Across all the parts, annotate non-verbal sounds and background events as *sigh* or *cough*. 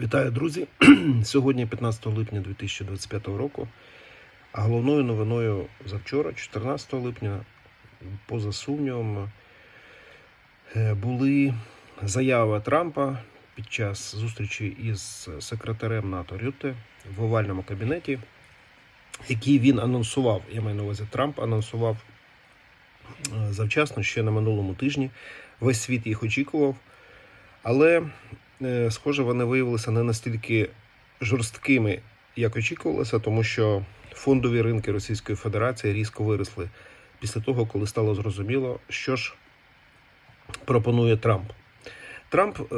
Вітаю, друзі! *clears throat* Сьогодні 15 липня 2025 року. А головною новиною завчора, 14 липня, поза сумнівом, е, були заяви Трампа під час зустрічі із секретарем НАТО Рютте в овальному кабінеті, які він анонсував. Я маю на увазі Трамп анонсував е, завчасно ще на минулому тижні. Весь світ їх очікував. Але схоже, вони виявилися не настільки жорсткими, як очікувалося, тому що фондові ринки Російської Федерації різко виросли після того, коли стало зрозуміло, що ж пропонує Трамп. Трамп е,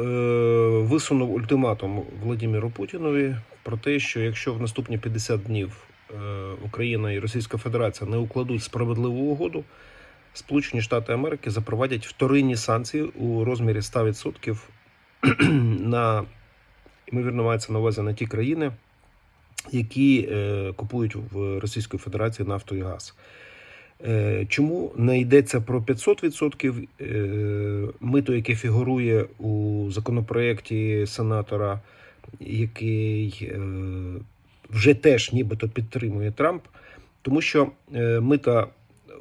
висунув ультиматум Владимиру Путінові про те, що якщо в наступні 50 днів е, Україна і Російська Федерація не укладуть справедливу угоду, Сполучені Штати Америки запровадять вторинні санкції у розмірі 100% *clears throat* на ймовірно мається на увазі на ті країни, які е, купують в Російської Федерації нафту і газ. Е, Чому не йдеться про 500%? Е, Мито, яке фігурує у законопроєкті сенатора, який е, вже теж нібито підтримує Трамп, тому що е, мита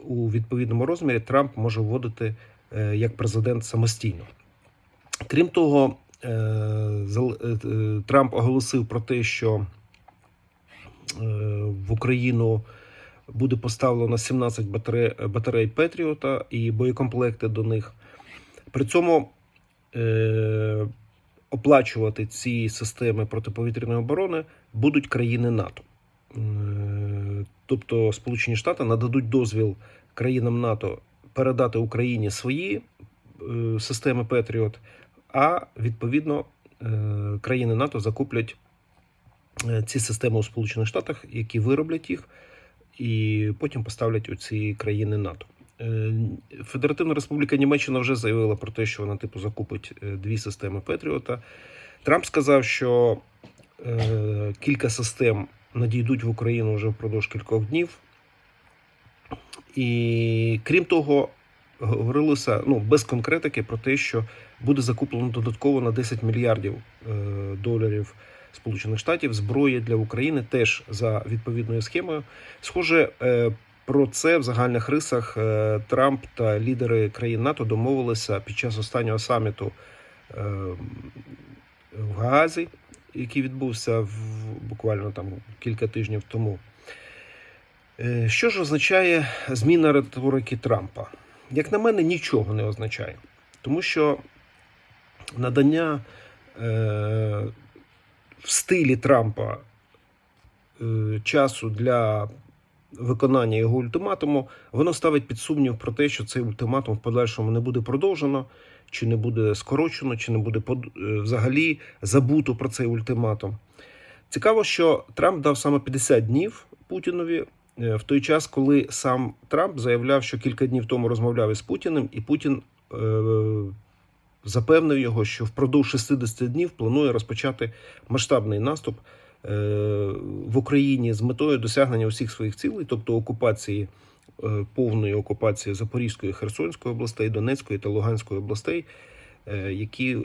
у відповідному розмірі Трамп може вводити е, як президент самостійно. Крім того, е, е, е, Трамп оголосив про те, що в Україну буде поставлено 17 батарей, батарей Петріота і боєкомплекти до них. При цьому оплачувати ці системи протиповітряної оборони будуть країни НАТО. Тобто Сполучені Штати нададуть дозвіл країнам НАТО передати Україні свої системи Петріот, а відповідно е, країни НАТО закуплять е, ці системи у Сполучених Штатах, які вироблять їх, і потім поставлять у ці країни НАТО. Е, Федеративна Республіка Німеччина вже заявила про те, що вона типу закупить дві системи Петріота. Трамп сказав, що кілька систем надійдуть в Україну вже впродовж кількох днів. І крім того, говорилося ну, без конкретики про те, що буде закуплено додатково на 10 мільярдів е, доларів Сполучених Штатів зброї для України теж за відповідною схемою. Схоже, е, про це в загальних рисах е, Трамп та лідери країн НАТО домовилися під час останнього саміту в Гаазі, який відбувся в, буквально там кілька тижнів тому. Що ж означає зміна риторики Трампа? Як на мене, нічого не означає. Тому що надання е, в стилі Трампа е, часу для виконання його ультиматуму, воно ставить під сумнів про те, що цей ультиматум в подальшому не буде продовжено, чи не буде скорочено, чи не буде под- е, взагалі забуто про цей ультиматум. Цікаво, що Трамп дав саме 50 днів Путінові е, в той час, коли сам Трамп заявляв, що кілька днів тому розмовляв із Путіним, і Путін е, запевнив його, що впродовж 60 днів планує розпочати масштабний наступ е, в Україні з метою досягнення усіх своїх цілей, тобто окупації. е, Повної окупації Запорізької, Херсонської областей, Донецької та Луганської областей, е, які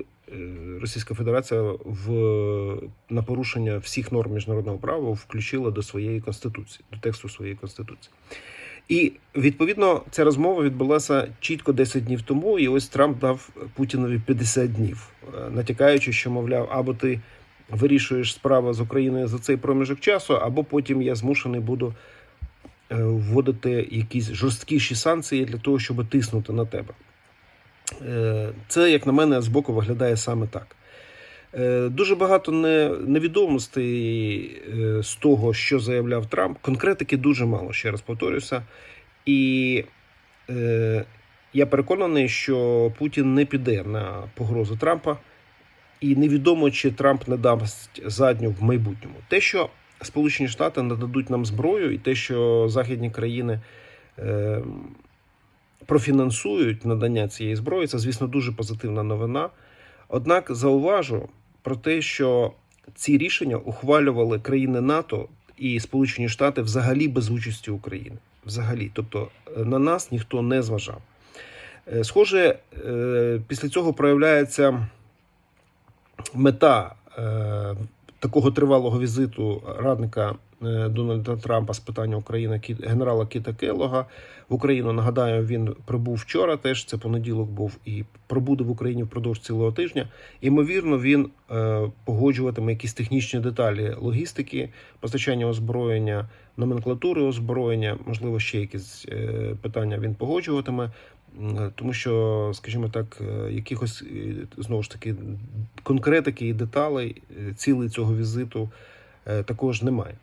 Російська Федерація в на порушення всіх норм міжнародного права включила до своєї конституції, до тексту своєї конституції. І відповідно ця розмова відбулася чітко 10 днів тому. І ось Трамп дав Путінові 50 днів, е, натякаючи, що мовляв, або ти вирішуєш справу з Україною за цей проміжок часу, або потім я змушений буду е, вводити якісь жорсткіші санкції для того, щоб тиснути на тебе. Е, Це, як на мене, збоку виглядає саме так. Е, Дуже багато невідомостей е, з того, що заявляв Трамп. Конкретики дуже мало, ще раз повторюся. І е, я переконаний, що Путін не піде на погрозу Трампа, і невідомо, чи Трамп не дасть задню в майбутньому. Те, що Сполучені Штати нададуть нам зброю, і те, що західні країни. Е, профінансують надання цієї зброї. Це, звісно, дуже позитивна новина. Однак зауважу про те, що ці рішення ухвалювали країни НАТО і Сполучені Штати взагалі без участі України. Взагалі, тобто е, на нас ніхто не зважав. Е, Схоже, е, після цього проявляється мета такого тривалого візиту радника е, Дональда Трампа з питання України генерала Кіта Келлога в Україну. Нагадаю, він прибув вчора. Теж це понеділок був і пробуде в Україні впродовж цілого тижня. Ймовірно, він е, погоджуватиме якісь технічні деталі логістики, постачання озброєння, номенклатури озброєння, можливо, ще якісь е, питання він погоджуватиме. М, Тому що, скажімо так, е, якихось е, знову ж таки конкретики і деталей е, цілей цього візиту е, також немає.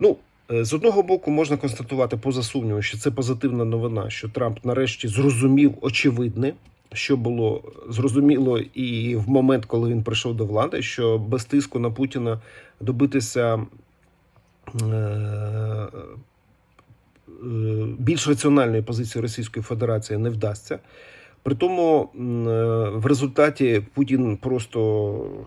Ну, е, з одного боку, можна констатувати поза сумнівом, що це позитивна новина, що Трамп нарешті зрозумів очевидне, що було зрозуміло і в момент, коли він прийшов до влади, що без тиску на Путіна добитися е, е, більш раціональної позиції Російської Федерації не вдасться. При тому е, в результаті Путін просто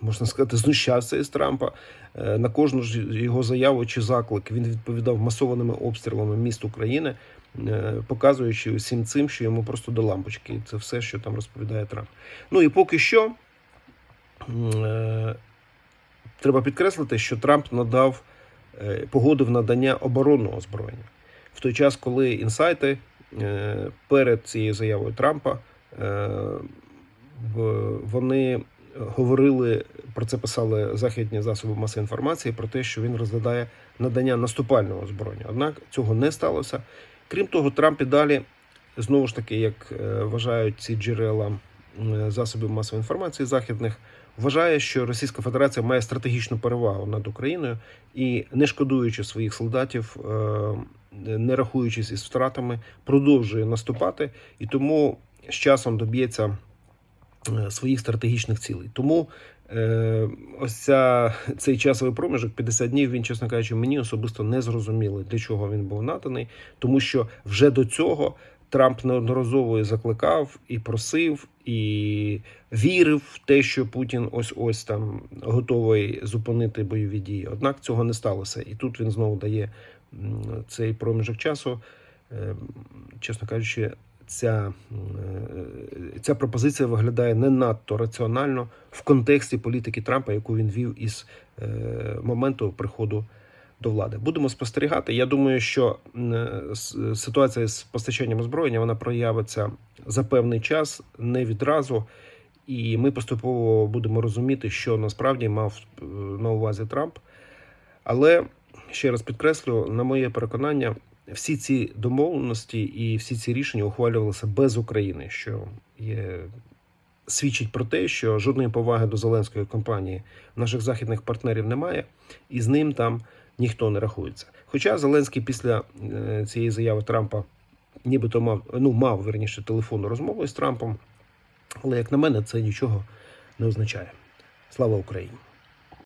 можна сказати знущався із Трампа. Е, На кожну ж його заяву чи заклик він відповідав масованими обстрілами міст України, е, показуючи усім цим, що йому просто до лампочки. Це все, що там розповідає Трамп. Ну і поки що е, треба підкреслити, що Трамп надав е, погодив надання оборонного озброєння в той час, коли інсайти е, перед цією заявою Трампа е, вони говорили про це писали західні засоби масової інформації про те, що він розглядає надання наступального озброєння. Однак цього не сталося. Крім того, Трамп і далі знову ж таки, як е, вважають ці джерела засобів масової інформації західних, вважає, що Російська Федерація має стратегічну перевагу над Україною і, не шкодуючи своїх солдатів, е, не рахуючись із втратами, продовжує наступати і тому з часом доб'ється е, своїх стратегічних цілей. Тому е, ось ця, цей часовий проміжок 50 днів, він, чесно кажучи, мені особисто не зрозумілий, для чого він був наданий, тому що вже до цього Трамп неодноразово закликав і просив, і вірив в те, що Путін ось ось там готовий зупинити бойові дії. Однак цього не сталося. І тут він знову дає цей проміжок часу. Е, Чесно кажучи, ця, е, ця пропозиція виглядає не надто раціонально в контексті політики Трампа, яку він вів із е, моменту приходу до влади. Будемо спостерігати. Я думаю, що е, ситуація з постачанням озброєння вона проявиться за певний час, не відразу. І ми поступово будемо розуміти, що насправді мав е, на увазі Трамп. Але ще раз підкреслю, на моє переконання, всі ці домовленості і всі ці рішення ухвалювалися без України, що є свідчить про те, що жодної поваги до Зеленської компанії наших західних партнерів немає, і з ним там ніхто не рахується. Хоча Зеленський після е, цієї заяви Трампа нібито мав ну мав верніше телефонну розмову з Трампом, але як на мене, це нічого не означає. Слава Україні!